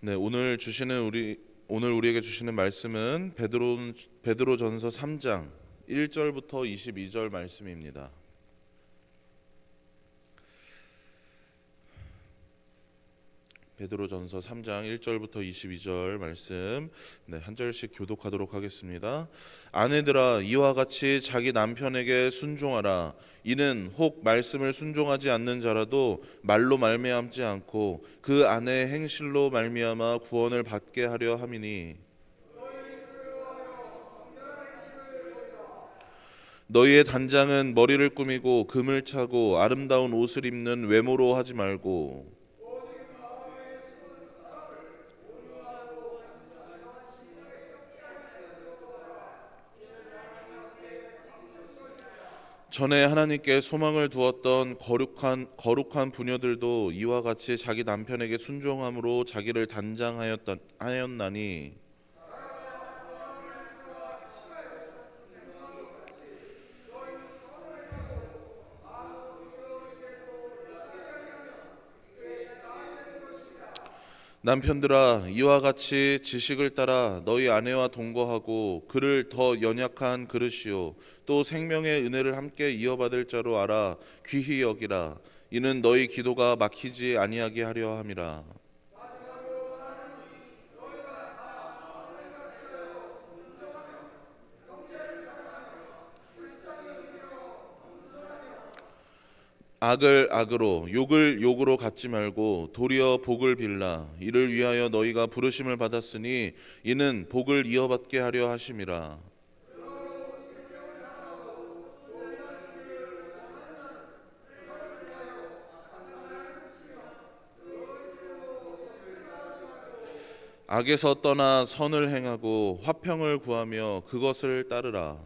네, 오늘 주시는 우리 오늘 우리에게 주시는 말씀은 베드로 베드로전서 3장 1절부터 22절 말씀입니다. 베드로전서 3장 1절부터 22절 말씀 네, 한 절씩 교독하도록 하겠습니다. 아내들아 이와 같이 자기 남편에게 순종하라. 이는 혹 말씀을 순종하지 않는 자라도 말로 말미암지 않고 그 아내의 행실로 말미암아 구원을 받게 하려 함이니 너희의 단장은 머리를 꾸미고 금을 차고 아름다운 옷을 입는 외모로 하지 말고 전에 하나님께 소망을 두었던 거룩한 거룩한 부녀들도 이와 같이 자기 남편에게 순종함으로 자기를 단장하였던 하였나니 남편들아 이와 같이 지식을 따라 너희 아내와 동거하고 그를 더 연약한 그릇이요. 또 생명의 은혜를 함께 이어받을 자로 알아 귀히 여기라. 이는 너희 기도가 막히지 아니하게 하려 함이라 악을 악으로 욕을 욕으로 갚지 말고 도리어 복을 빌라. 이를 위하여 너희가 부르심을 받았으니 이는 복을 이어받게 하려 하심이라. 악에서 떠나 선을 행하고 화평을 구하며 그것을 따르라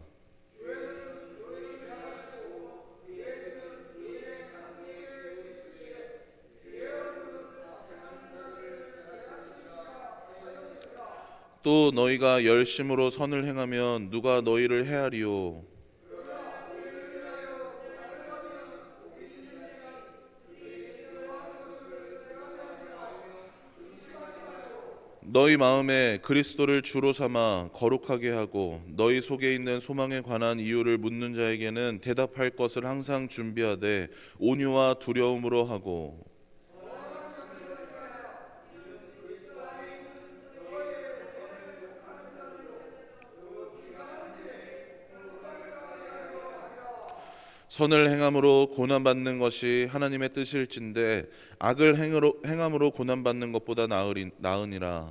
또 너희가 열심으로 선을 행하면 누가 너희를 해하리요? 너희 마음에 그리스도를 주로 삼아 거룩하게 하고 너희 속에 있는 소망에 관한 이유를 묻는 자에게는 대답할 것을 항상 준비하되 온유와 두려움으로 하고 선을 행함으로 고난 받는 것이 하나님의 뜻일진데 악을 행으로, 행함으로 고난 받는 것보다 나으리, 나으니라.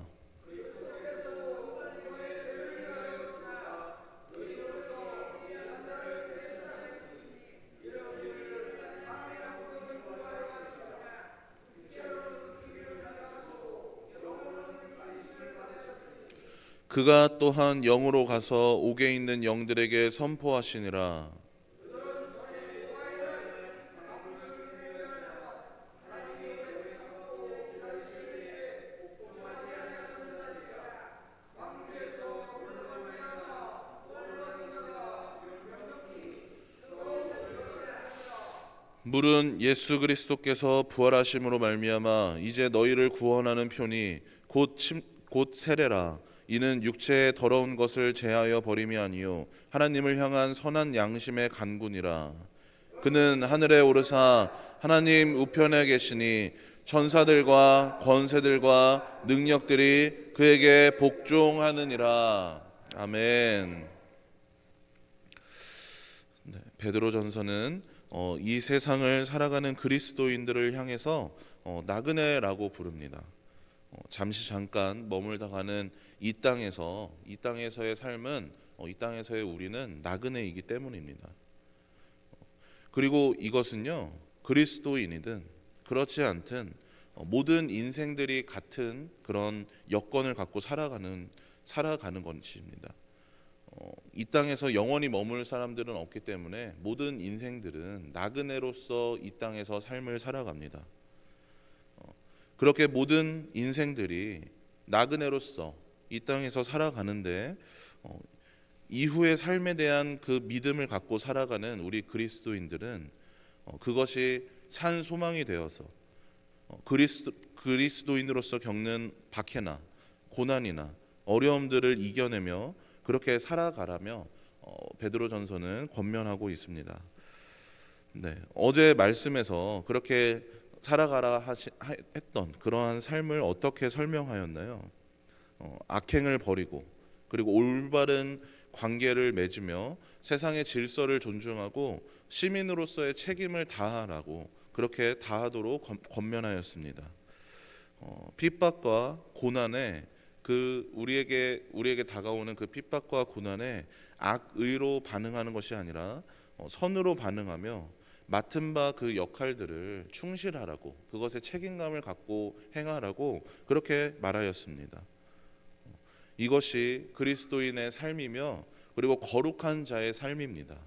그가 또한 영으로 가서 옥에 있는 영들에게 선포하시니라. 물은 예수 그리스도께서 부활하심으로 말미암아 이제 너희를 구원하는 편이 곧, 세례라. 이는 육체의 더러운 것을 제하여 버림이 아니요 하나님을 향한 선한 양심의 간군이라. 그는 하늘에 오르사 하나님 우편에 계시니 천사들과 권세들과 능력들이 그에게 복종하느니라. 아멘. 네, 베드로전서는 어, 이 세상을 살아가는 그리스도인들을 향해서 어, 나그네라고 부릅니다. 어, 잠시 잠깐 머물다 가는 이 땅에서 이 땅에서의 삶은 어, 이 땅에서의 우리는 나그네이기 때문입니다. 어, 그리고 이것은요 그리스도인이든 그렇지 않든 어, 모든 인생들이 같은 그런 여건을 갖고 살아가는 살아가는 것입니다. 어, 이 땅에서 영원히 머물 사람들은 없기 때문에 모든 인생들은 나그네로서 이 땅에서 삶을 살아갑니다. 어, 그렇게 모든 인생들이 나그네로서 이 땅에서 살아가는데 어, 이후의 삶에 대한 그 믿음을 갖고 살아가는 우리 그리스도인들은 어, 그것이 산 소망이 되어서 어, 그리스도 그리스도인으로서 겪는 박해나 고난이나 어려움들을 이겨내며 그렇게 살아가라며 어, 베드로전서는 권면하고 있습니다. 네, 어제 말씀에서 그렇게 살아가라 하시, 하, 했던 그러한 삶을 어떻게 설명하였나요? 어, 악행을 버리고 그리고 올바른 관계를 맺으며 세상의 질서를 존중하고 시민으로서의 책임을 다하라고 그렇게 다하도록 권- 권면하였습니다. 어, 핍박과 고난에 그 우리에게 우리에게 다가오는 그 핍박과 고난에 악의로 반응하는 것이 아니라 어, 선으로 반응하며 맡은 바 그 역할들을 충실하라고 그것에 책임감을 갖고 행하라고 그렇게 말하였습니다. 이것이 그리스도인의 삶이며 그리고 거룩한 자의 삶입니다.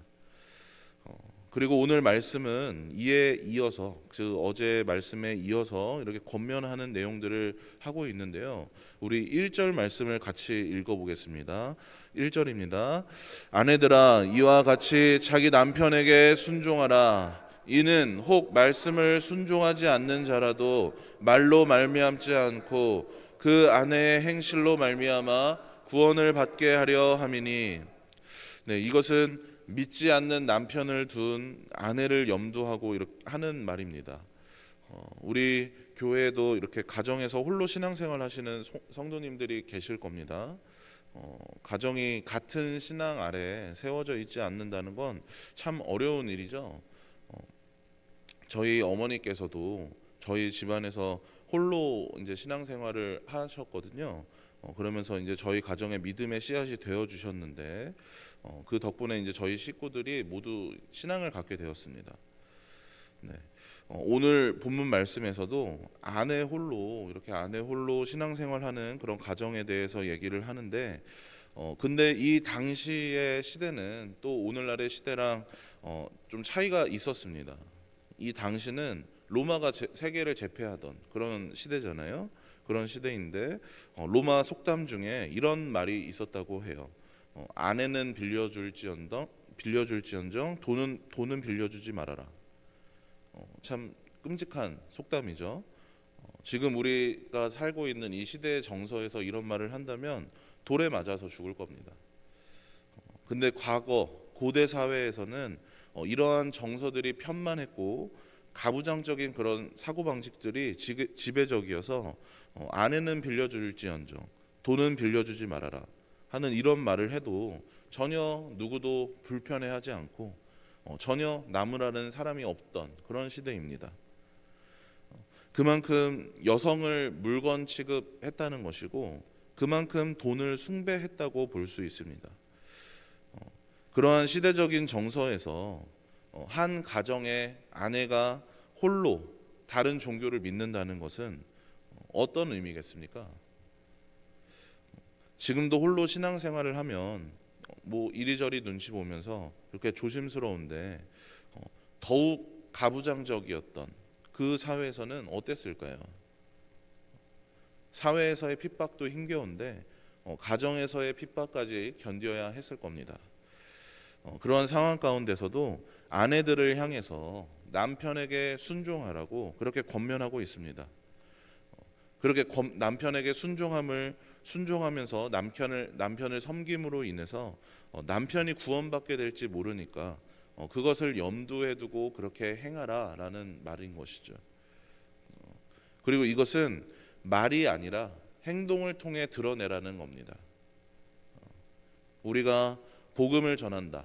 어, 그리고 오늘 말씀은 이에 이어서 그 어제 말씀에 이어서 이렇게 권면하는 내용들을 하고 있는데요. 우리 1절 말씀을 같이 읽어 보겠습니다. 1절입니다. 아내들아 이와 같이 자기 남편에게 순종하라. 이는 혹 말씀을 순종하지 않는 자라도 말로 말미암지 않고 그 아내의 행실로 말미암아 구원을 받게 하려 함이니 네, 이것은 믿지 않는 남편을 둔 아내를 염두하고 이렇게 하는 말입니다. 어, 우리 교회도 이렇게 가정에서 홀로 신앙생활 하시는 송- 성도님들이 계실 겁니다. 어, 가정이 같은 신앙 아래 세워져 있지 않는다는 건 참 어려운 일이죠. 어, 저희 어머니께서도 저희 집안에서 홀로 이제 신앙생활을 하셨거든요. 어, 그러면서 이제 저희 가정의 믿음의 씨앗이 되어 주셨는데 어, 그 덕분에 이제 저희 식구들이 모두 신앙을 갖게 되었습니다. 네. 어, 오늘 본문 말씀에서도 아내 홀로 이렇게 아내 홀로 신앙생활하는 그런 가정에 대해서 얘기를 하는데 어, 근데 이 당시의 시대는 또 오늘날의 시대랑 어, 좀 차이가 있었습니다. 이 당시는 로마가 제- 세계를 제패하던 그런 시대잖아요. 그런 시대인데 어, 로마 속담 중에 이런 말이 있었다고 해요. 어, 아내는 빌려줄지언정 빌려줄지언정 돈은 돈은 빌려주지 말아라. 어, 참 끔찍한 속담이죠. 어, 지금 우리가 살고 있는 이 시대의 정서에서 이런 말을 한다면 돌에 맞아서 죽을 겁니다. 어, 근데 과거 고대 사회에서는 어, 이러한 정서들이 편만했고 가부장적인 그런 사고 방식들이 지- 지배적이어서 어, 아내는 빌려줄지언정 돈은 빌려주지 말아라 하는 이런 말을 해도 전혀 누구도 불편해하지 않고 어, 전혀 나무라는 사람이 없던 그런 시대입니다. 어, 그만큼 여성을 물건 취급했다는 것이고 그만큼 돈을 숭배했다고 볼 수 있습니다. 어, 그러한 시대적인 정서에서 어, 한 가정의 아내가 홀로 다른 종교를 믿는다는 것은 어떤 의미겠습니까? 지금도 홀로 신앙생활을 하면 뭐 이리저리 눈치 보면서 이렇게 조심스러운데 어, 더욱 가부장적이었던 그 사회에서는 어땠을까요? 사회에서의 핍박도 힘겨운데 어, 가정에서의 핍박까지 견뎌야 했을 겁니다. 어, 그러한 상황 가운데서도 아내들을 향해서 남편에게 순종하라고 그렇게 권면하고 있습니다. 어, 그렇게 검- 남편에게 순종함을 순종하면서 남편을 남편을 섬김으로 인해서 어, 남편이 구원받게 될지 모르니까 어, 그것을 염두에 두고 그렇게 행하라라는 말인 것이죠. 어, 그리고 이것은 말이 아니라 행동을 통해 드러내라는 겁니다. 어, 우리가 복음을 전한다,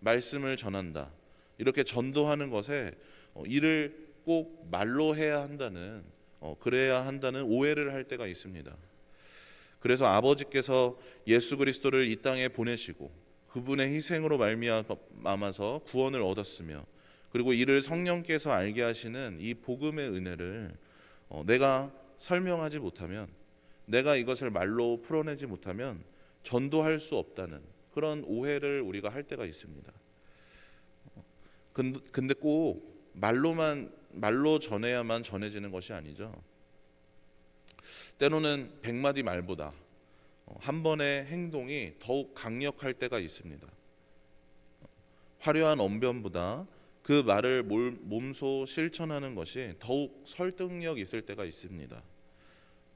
말씀을 전한다 이렇게 전도하는 것에 어, 이를 꼭 말로 해야 한다는 어, 그래야 한다는 오해를 할 때가 있습니다. 그래서 아버지께서 예수 그리스도를 이 땅에 보내시고 그분의 희생으로 말미암아서 구원을 얻었으며 그리고 이를 성령께서 알게 하시는 이 복음의 은혜를 어, 내가 설명하지 못하면 내가 이것을 말로 풀어내지 못하면 전도할 수 없다는 그런 오해를 우리가 할 때가 있습니다. 근데 꼭 말로만 말로 전해야만 전해지는 것이 아니죠. 때로는 백마디 말보다 어, 한 번의 행동이 더욱 강력할 때가 있습니다. 화려한 언변보다 그 말을 몰- 몸소 실천하는 것이 더욱 설득력 있을 때가 있습니다.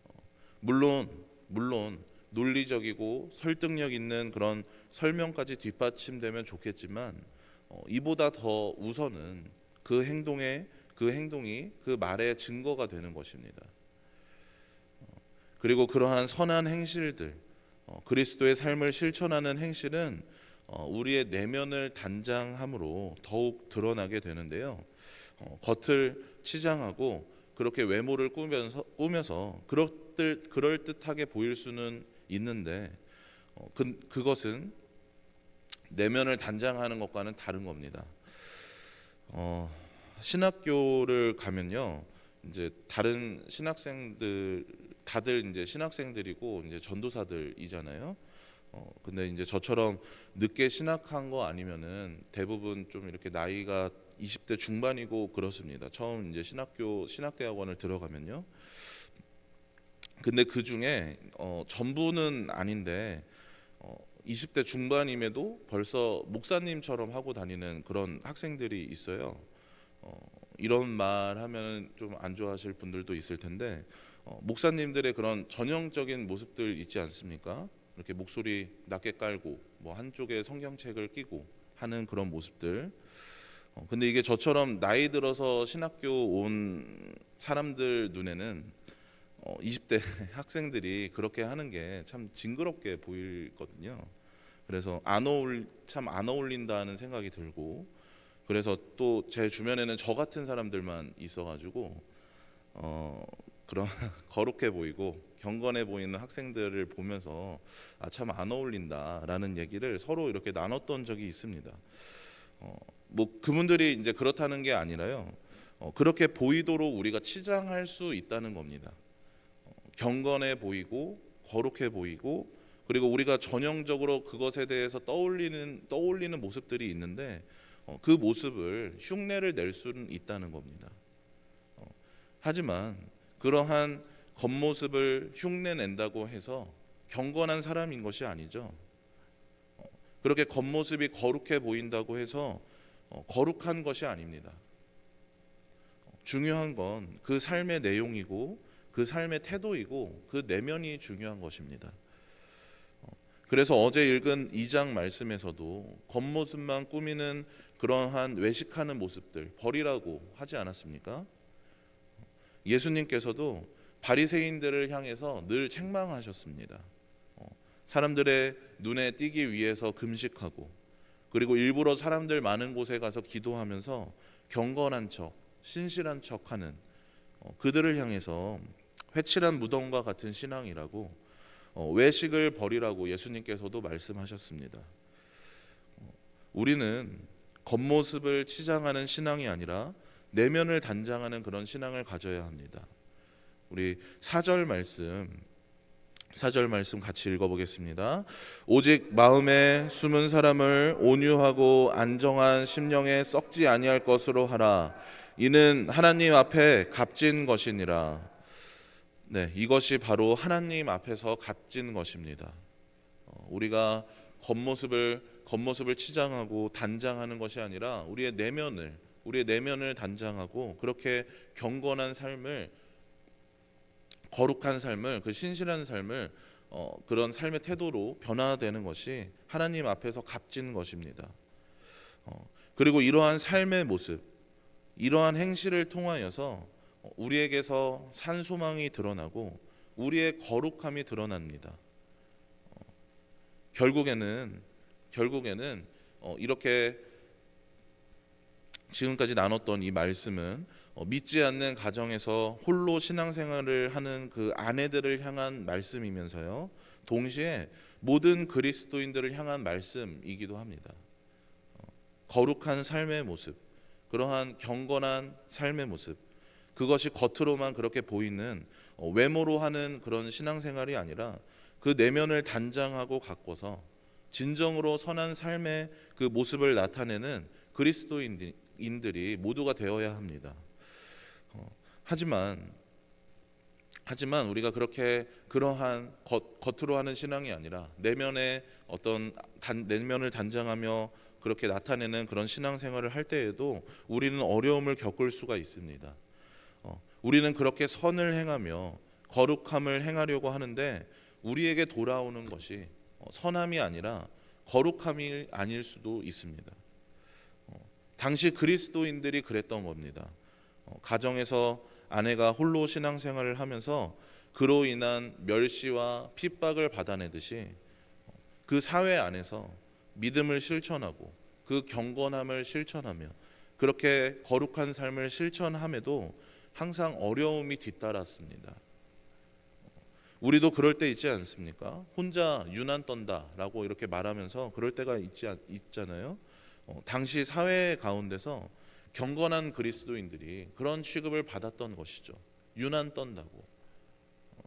어, 물론 물론 논리적이고 설득력 있는 그런 설명까지 뒷받침되면 좋겠지만 어, 이보다 더 우선은 그 행동에 그 행동이 그 말의 증거가 되는 것입니다. 어, 그리고 그러한 선한 행실들, 어, 그리스도의 삶을 실천하는 행실은 어, 우리의 내면을 단장함으로 더욱 드러나게 되는데요. 어, 겉을 치장하고 그렇게 외모를 꾸면서 꾸며서 그럴 그럴 듯하게 보일 수는 있는데 어, 그, 그것은 내면을 단장하는 것과는 다른 겁니다. 어, 신학교를 가면요, 이제 다른 신학생들 다들 이제 신학생들이고 이제 전도사들이잖아요. 어, 근데 이제 저처럼 늦게 신학한 거 아니면은 대부분 좀 이렇게 나이가 20대 중반이고 그렇습니다. 처음 이제 신학교 신학대학원을 들어가면요. 근데 그 중에 어, 전부는 아닌데 어, 20대 중반임에도 벌써 목사님처럼 하고 다니는 그런 학생들이 있어요. 어, 이런 말 하면 좀 안 좋아하실 분들도 있을 텐데 어, 목사님들의 그런 전형적인 모습들 있지 않습니까? 이렇게 목소리 낮게 깔고 뭐 한쪽에 성경책을 끼고 하는 그런 모습들. 어, 근데 이게 저처럼 나이 들어서 신학교 온 사람들 눈에는 어, 20대 학생들이 그렇게 하는 게 참 징그럽게 보이거든요. 그래서 안 어울 참 안 어울린다는 생각이 들고 그래서 또 제 주변에는 저 같은 사람들만 있어가지고 어 그런 거룩해 보이고 경건해 보이는 학생들을 보면서 아 참 안 어울린다라는 얘기를 서로 이렇게 나눴던 적이 있습니다. 어, 뭐 그분들이 이제 그렇다는 게 아니라요. 어, 그렇게 보이도록 우리가 치장할 수 있다는 겁니다. 어, 경건해 보이고 거룩해 보이고 그리고 우리가 전형적으로 그것에 대해서 떠올리는 떠올리는 모습들이 있는데 어, 그 모습을 흉내를 낼 수는 있다는 겁니다. 어, 하지만 그러한 겉모습을 흉내 낸다고 해서 경건한 사람인 것이 아니죠. 어, 그렇게 겉모습이 거룩해 보인다고 해서 어, 거룩한 것이 아닙니다. 어, 중요한 건 그 삶의 내용이고 그 삶의 태도이고 그 내면이 중요한 것입니다. 어, 그래서 어제 읽은 2장 말씀에서도 겉모습만 꾸미는 그러한 외식하는 모습들 버리라고 하지 않았습니까? 예수님께서도 바리새인들을 향해서 늘 책망하셨습니다. 어, 사람들의 눈에 띄기 위해서 금식하고 그리고 일부러 사람들 많은 곳에 가서 기도하면서 경건한 척, 신실한 척하는 어, 그들을 향해서 회칠한 무덤과 같은 신앙이라고 어, 외식을 버리라고 예수님께서도 말씀하셨습니다. 어, 우리는 겉모습을 치장하는 신앙이 아니라 내면을 단장하는 그런 신앙을 가져야 합니다. 우리 사절 말씀 사절 말씀 같이 읽어보겠습니다. 오직 마음에 숨은 사람을 온유하고 안정한 심령에 썩지 아니할 것으로 하라. 이는 하나님 앞에 값진 것이니라. 네, 이것이 바로 하나님 앞에서 값진 것입니다. 어, 우리가 겉모습을 겉모습을 치장하고 단장하는 것이 아니라 우리의 내면을 우리의 내면을 단장하고 그렇게 경건한 삶을 거룩한 삶을 그 신실한 삶을 어, 그런 삶의 태도로 변화되는 것이 하나님 앞에서 값진 것입니다. 어, 그리고 이러한 삶의 모습, 이러한 행실을 통하여서 우리에게서 산 소망이 드러나고 우리의 거룩함이 드러납니다. 어, 결국에는 결국에는 어, 이렇게 지금까지 나눴던 이 말씀은 어, 믿지 않는 가정에서 홀로 신앙생활을 하는 그 아내들을 향한 말씀이면서요. 동시에 모든 그리스도인들을 향한 말씀이기도 합니다. 어, 거룩한 삶의 모습, 그러한 경건한 삶의 모습, 그것이 겉으로만 그렇게 보이는 어, 외모로 하는 그런 신앙생활이 아니라 그 내면을 단장하고 가꿔서 진정으로 선한 삶의 그 모습을 나타내는 그리스도인들이 모두가 되어야 합니다. 어, 하지만 하지만 우리가 그렇게 그러한 겉, 겉으로 하는 신앙이 아니라 내면의 어떤 단, 내면을 단장하며 그렇게 나타내는 그런 신앙생활을 할 때에도 우리는 어려움을 겪을 수가 있습니다. 어, 우리는 그렇게 선을 행하며 거룩함을 행하려고 하는데 우리에게 돌아오는 것이 어, 선함이 아니라 거룩함이 아닐 수도 있습니다. 어, 당시 그리스도인들이 그랬던 겁니다. 어, 가정에서 아내가 홀로 신앙생활을 하면서 그로 인한 멸시와 핍박을 받아내듯이 어, 그 사회 안에서 믿음을 실천하고 그 경건함을 실천하며 그렇게 거룩한 삶을 실천함에도 항상 어려움이 뒤따랐습니다. 우리도 그럴 때 있지 않습니까? 혼자 유난 떤다라고 이렇게 말하면서 그럴 때가 있지 않- 있잖아요. 어, 당시 사회 가운데서 경건한 그리스도인들이 그런 취급을 받았던 것이죠. 유난 떤다고. 어,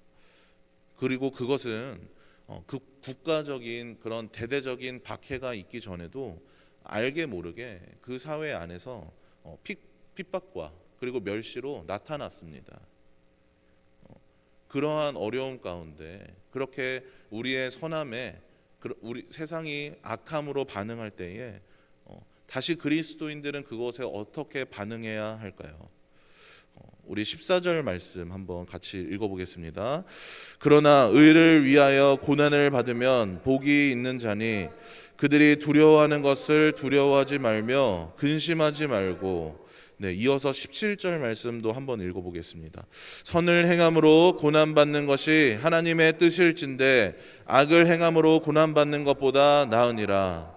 그리고 그것은 어, 그 국가적인 그런 대대적인 박해가 있기 전에도 알게 모르게 그 사회 안에서 어, 핍, 핍박과 그리고 멸시로 나타났습니다. 어, 그러한 어려움 가운데 그렇게 우리의 선함에 그- 우리 세상이 악함으로 반응할 때에 어, 다시 그리스도인들은 그것에 어떻게 반응해야 할까요? 어, 우리 14절 말씀 한번 같이 읽어보겠습니다. 그러나 의를 위하여 고난을 받으면 복이 있는 자니 그들이 두려워하는 것을 두려워하지 말며 근심하지 말고 네, 이어서 17절 말씀도 한번 읽어보겠습니다. 선을 행함으로 고난 받는 것이 하나님의 뜻일진데 악을 행함으로 고난 받는 것보다 나으니라.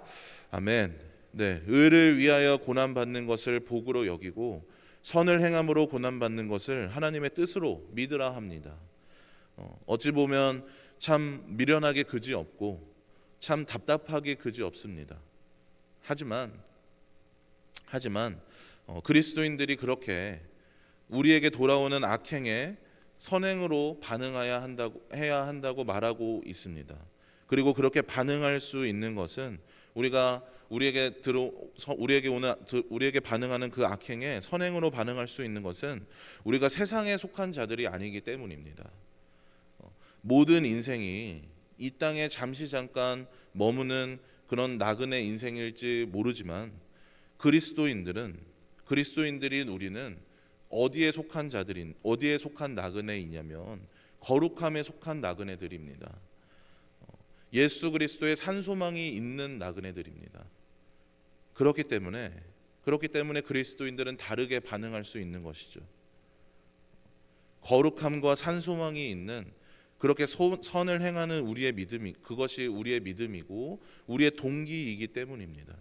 아멘. 네, 의를 위하여 고난 받는 것을 복으로 여기고 선을 행함으로 고난 받는 것을 하나님의 뜻으로 믿으라 합니다. 어, 어찌 보면 참 미련하게 그지 없고 참 답답하게 그지 없습니다. 하지만 하지만 어, 그리스도인들이 그렇게 우리에게 돌아오는 악행에 선행으로 반응해야 한다고 해야 한다고 말하고 있습니다. 그리고 그렇게 반응할 수 있는 것은 우리가 우리에게 들어 서- 우리에게 오는 드- 우리에게 반응하는 그 악행에 선행으로 반응할 수 있는 것은 우리가 세상에 속한 자들이 아니기 때문입니다. 어, 모든 인생이 이 땅에 잠시 잠깐 머무는 그런 나그네 인생일지 모르지만 그리스도인들은 그리스도인들인 우리는 어디에 속한 자들인 어디에 속한 나그네이냐면 거룩함에 속한 나그네들입니다. 어, 예수 그리스도의 산소망이 있는 나그네들입니다. 그렇기 때문에 그렇기 때문에 그리스도인들은 다르게 반응할 수 있는 것이죠. 거룩함과 산소망이 있는 그렇게 소- 선을 행하는 우리의 믿음이 그것이 우리의 믿음이고 우리의 동기이기 때문입니다.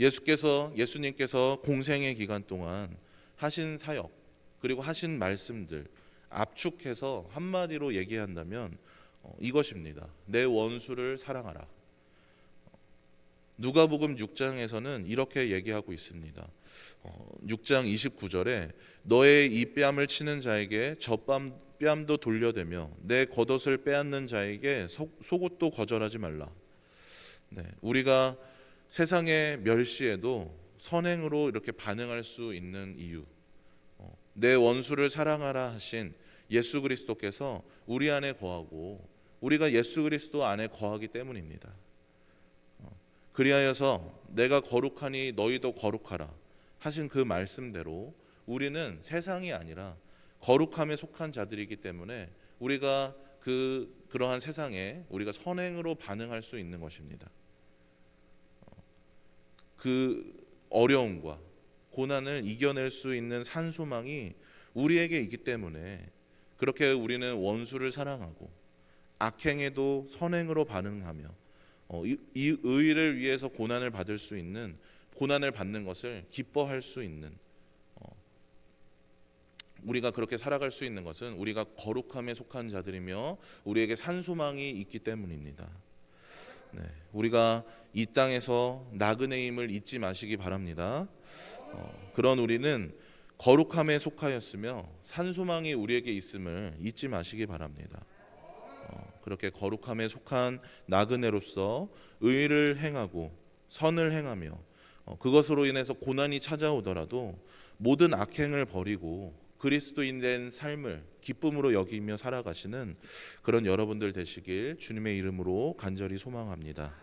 어, 예수께서 예수님께서 공생의 기간 동안 하신 사역 그리고 하신 말씀들 압축해서 한마디로 얘기한다면 어, 이것입니다. 내 원수를 사랑하라. 누가복음 6장에서는 이렇게 얘기하고 있습니다. 어, 6장 29절에 너의 이 뺨을 치는 자에게 저 뺨, 뺨도 돌려대며 내 겉옷을 빼앗는 자에게 속, 속옷도 거절하지 말라. 네, 우리가 세상의 멸시에도 선행으로 이렇게 반응할 수 있는 이유. 어, 내 원수를 사랑하라 하신 예수 그리스도께서 우리 안에 거하고 우리가 예수 그리스도 안에 거하기 때문입니다. 어, 그리하여서 내가 거룩하니 너희도 거룩하라 하신 그 말씀대로 우리는 세상이 아니라 거룩함에 속한 자들이기 때문에 우리가 그 그러한 세상에 우리가 선행으로 반응할 수 있는 것입니다. 어, 그 어려움과 고난을 이겨낼 수 있는 산소망이 우리에게 있기 때문에 그렇게 우리는 원수를 사랑하고 악행에도 선행으로 반응하며 어, 이, 이 의를 위해서 고난을 받을 수 있는 고난을 받는 것을 기뻐할 수 있는 어, 우리가 그렇게 살아갈 수 있는 것은 우리가 거룩함에 속한 자들이며 우리에게 산소망이 있기 때문입니다. 네, 우리가 이 땅에서 나그네임을 잊지 마시기 바랍니다. 어, 그런 우리는 거룩함에 속하였으며 산소망이 우리에게 있음을 잊지 마시기 바랍니다. 어, 그렇게 거룩함에 속한 나그네로서 의를 행하고 선을 행하며 어, 그것으로 인해서 고난이 찾아오더라도 모든 악행을 버리고 그리스도인 된 삶을 기쁨으로 여기며 살아가시는 그런 여러분들 되시길 주님의 이름으로 간절히 소망합니다.